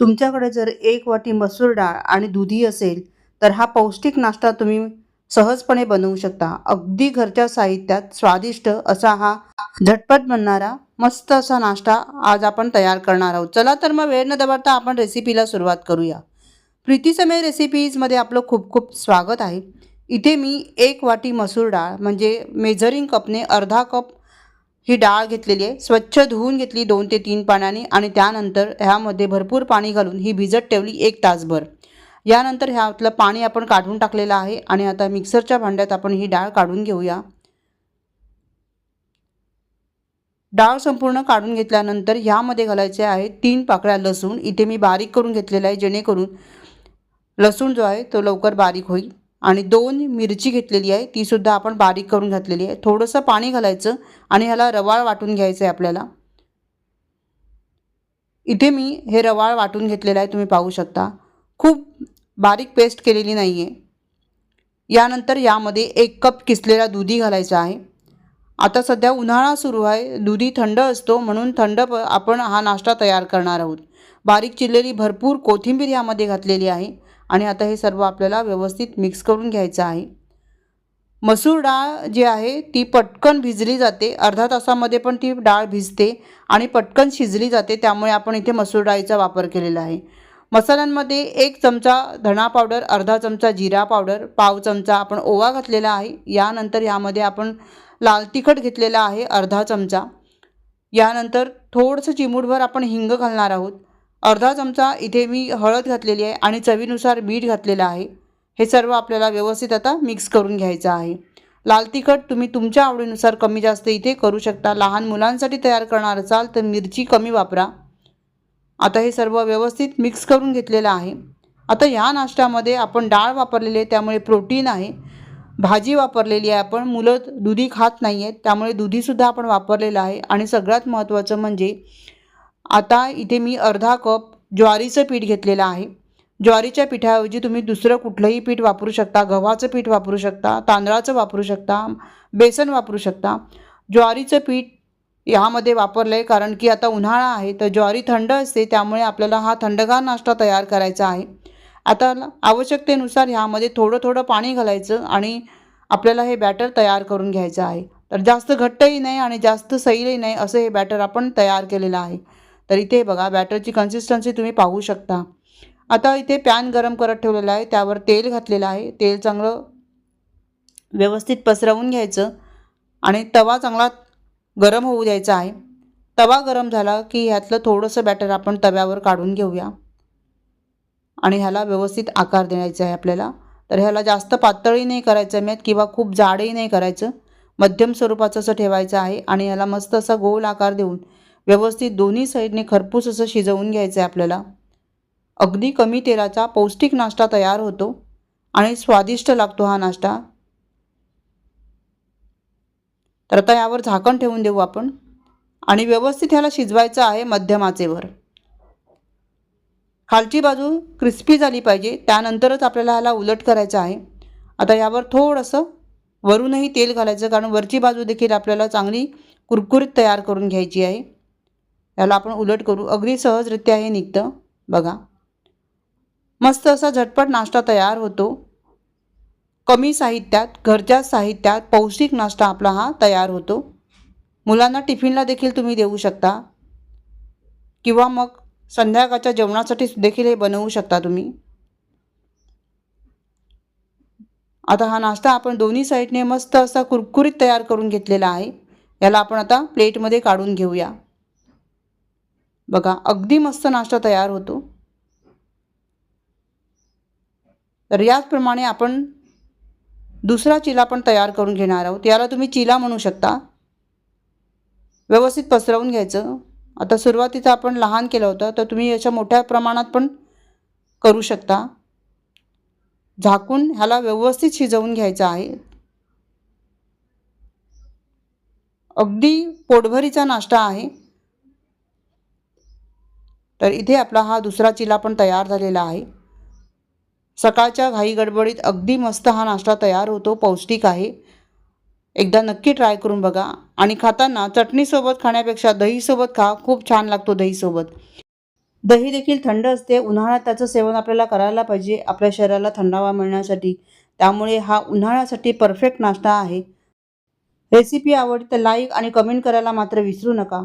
तुमच्याकडे जर एक वाटी मसूर डाळ आणि दुधी असेल तर हा पौष्टिक नाश्ता तुम्ही सहजपणे बनवू शकता. अगदी घरच्या साहित्यात स्वादिष्ट असा हा झटपट बनणारा मस्त असा नाश्ता आज आपण तयार करणार आहोत. चला तर मग वेळ न दवडता आपण रेसिपीला सुरुवात करूया. प्रीती समय रेसिपीजमध्ये आपलं खूप खूप स्वागत आहे. इथे मी एक वाटी मसूर डाळ म्हणजे मेजरिंग कपने अर्धा कप ही डाळ घेतलेली आहे. स्वच्छ धुवून घेतली दोन ते तीन पाण्याने आणि त्यानंतर ह्यामध्ये भरपूर पाणी घालून ही भिजत ठेवली एक तासभर. यानंतर ह्यातलं पाणी आपण काढून टाकलेलं आहे आणि आता मिक्सरच्या भांड्यात आपण ही डाळ काढून घेऊया. डाळ संपूर्ण काढून घेतल्यानंतर ह्यामध्ये घालायचे आहे तीन पाकळ्या लसूण. इथे मी बारीक करून घेतलेला आहे जेणेकरून लसूण जो आहे तो लवकर बारीक होईल. आणि दोन मिरची घेतलेली आहे तीसुद्धा आपण बारीक करून घातलेली आहे. थोडंसं पाणी घालायचं आणि ह्याला रवाळ वाटून घ्यायचं आहे आपल्याला. इथे मी हे रवाळ वाटून घेतलेलं आहे तुम्ही पाहू शकता. खूप बारीक पेस्ट केलेली नाही आहे यानंतर यामध्ये एक कप किसलेला दुधी घालायचा आहे. आता सध्या उन्हाळा सुरू आहे दुधी थंड असतो म्हणून थंड प आपण हा नाश्ता तयार करणार आहोत. बारीक चिरलेली भरपूर कोथिंबीर यामध्ये घातलेली आहे. आणि आता हे सर्व आपल्याला व्यवस्थित मिक्स करून घ्यायचं आहे. मसूर डाळ जी आहे ती पटकन भिजली जाते. अर्धा तासामध्ये पण ती डाळ भिजते आणि पटकन शिजली जाते. त्यामुळे आपण इथे मसूर डाळीचा वापर केलेला आहे. मसाल्यांमध्ये एक चमचा धणा पावडर अर्धा चमचा जिरा पावडर पाव चमचा आपण ओवा घातलेला आहे. यानंतर यामध्ये आपण लाल तिखट घेतलेला आहे अर्धा चमचा. यानंतर थोडंसं चिमूटभर आपण हिंग घालणार आहोत. अर्धा चमचा इथे मी हळद घातलेली आहे आणि चवीनुसार मीठ घातलेलं आहे. हे सर्व आपल्याला व्यवस्थित आता मिक्स करून घ्यायचं आहे. लाल तिखट तुम्ही तुमच्या आवडीनुसार कमी जास्त इथे करू शकता. लहान मुलांसाठी तयार करणार असाल तर मिरची कमी वापरा. आता हे सर्व व्यवस्थित मिक्स करून घेतलेलं आहे. आता ह्या नाश्त्यामध्ये आपण डाळ वापरलेली आहे त्यामुळे प्रोटीन आहे. भाजी वापरलेली आहे आपण. मुलं दुधी खात नाही आहेत त्यामुळे दुधीसुद्धा आपण वापरलेलं आहे. आणि सगळ्यात महत्त्वाचं म्हणजे आता इथे मी अर्धा कप ज्वारीचं पीठ घेतलेलं आहे. ज्वारीच्या पिठाऐवजी तुम्ही दुसरं कुठलंही पीठ वापरू शकता. गव्हाचं पीठ वापरू शकता. तांदळाचं वापरू शकता. बेसन वापरू शकता. ज्वारीचं पीठ ह्यामध्ये वापरलं आहे कारण की आता उन्हाळा आहे तर ज्वारी थंड असते त्यामुळे आपल्याला हा थंडगार नाश्ता तयार करायचा आहे. आता आवश्यकतेनुसार ह्यामध्ये थोडं थोडं पाणी घालायचं आणि आपल्याला हे बॅटर तयार करून घ्यायचं आहे. तर जास्त घट्टही नाही आणि जास्त सैलही नाही असं हे बॅटर आपण तयार केलेलं आहे. तर इथे बघा बॅटरची कन्सिस्टन्सी तुम्ही पाहू शकता. आता इथे पॅन गरम करत ठेवलेला आहे त्यावर तेल घातलेलं आहे. तेल चांगलं व्यवस्थित पसरवून घ्यायचं आणि तवा चांगला गरम होऊ द्यायचा आहे. तवा गरम झाला की ह्यातलं थोडंसं बॅटर आपण तव्यावर काढून घेऊया. आणि ह्याला व्यवस्थित आकार द्यायचा आहे आपल्याला. तर ह्याला जास्त पातळही नाही करायचं मेत किंवा खूप जाडही नाही करायचं. मध्यम स्वरूपाचं असं ठेवायचं आहे आणि ह्याला मस्त असा गोल आकार देऊन व्यवस्थित दोन्ही साईडने खरपूस असं शिजवून घ्यायचं आहे आपल्याला. अगदी कमी तेलाचा पौष्टिक नाश्ता तयार होतो आणि स्वादिष्ट लागतो हा नाश्ता. तर आता यावर झाकण ठेवून देऊ आपण. आणि व्यवस्थित ह्याला शिजवायचं आहे मध्यम आचेवर खालची बाजू क्रिस्पी झाली पाहिजे त्यानंतरच आपल्याला ह्याला उलट करायचं आहे. आता यावर थोडंसं वरूनही तेल घालायचं कारण वरची बाजू देखील आपल्याला चांगली कुरकुरीत तयार करून घ्यायची आहे. याला आपण उलट करू. अगदी सहजरित्या हे निघतं. बघा. मस्त असा झटपट नाश्ता तयार होतो. कमी साहित्यात घरच्या साहित्यात पौष्टिक नाश्ता आपला हा तयार होतो. मुलांना टिफिनला देखील तुम्ही देऊ शकता. किंवा मग संध्याकाळच्या जेवणासाठी देखील हे बनवू शकता तुम्ही. आता हा नाश्ता आपण दोन्ही साईडने मस्त असा कुरकुरीत तयार करून घेतलेला आहे. याला आपण आता प्लेटमध्ये काढून घेऊया. बघा अगदी मस्त नाश्ता तयार होतो. तर याचप्रमाणे आपण दुसरा चिला पण तयार करून घेणार आहोत. याला तुम्ही चिला म्हणू शकता. व्यवस्थित पसरवून घ्यायचं. आता सुरुवातीचं आपण लहान केलं होतं तर तुम्ही याच्या मोठ्या प्रमाणात पण करू शकता. झाकून ह्याला व्यवस्थित शिजवून घ्यायचं आहे. अगदी पोटभरीचा नाश्ता आहे. तर इथे आपला हा दुसरा चिला पण तयार झालेला आहे. सकाळच्या घाई गडबडीत अगदी मस्त हा नाश्ता तयार होतो पौष्टिक आहे. एकदा नक्की ट्राय करून बघा. आणि खाताना चटणीसोबत खाण्यापेक्षा दहीसोबत खा खूप छान लागतो दहीसोबत दही देखील थंड असते. उन्हाळ्यात त्याचं सेवन आपल्याला करायला पाहिजे आपल्या शरीराला थंडावा मिळण्यासाठी. त्यामुळे हा उन्हाळ्यासाठी परफेक्ट नाश्ता आहे. रेसिपी आवडते लाईक आणि कमेंट करायला मात्र विसरू नका.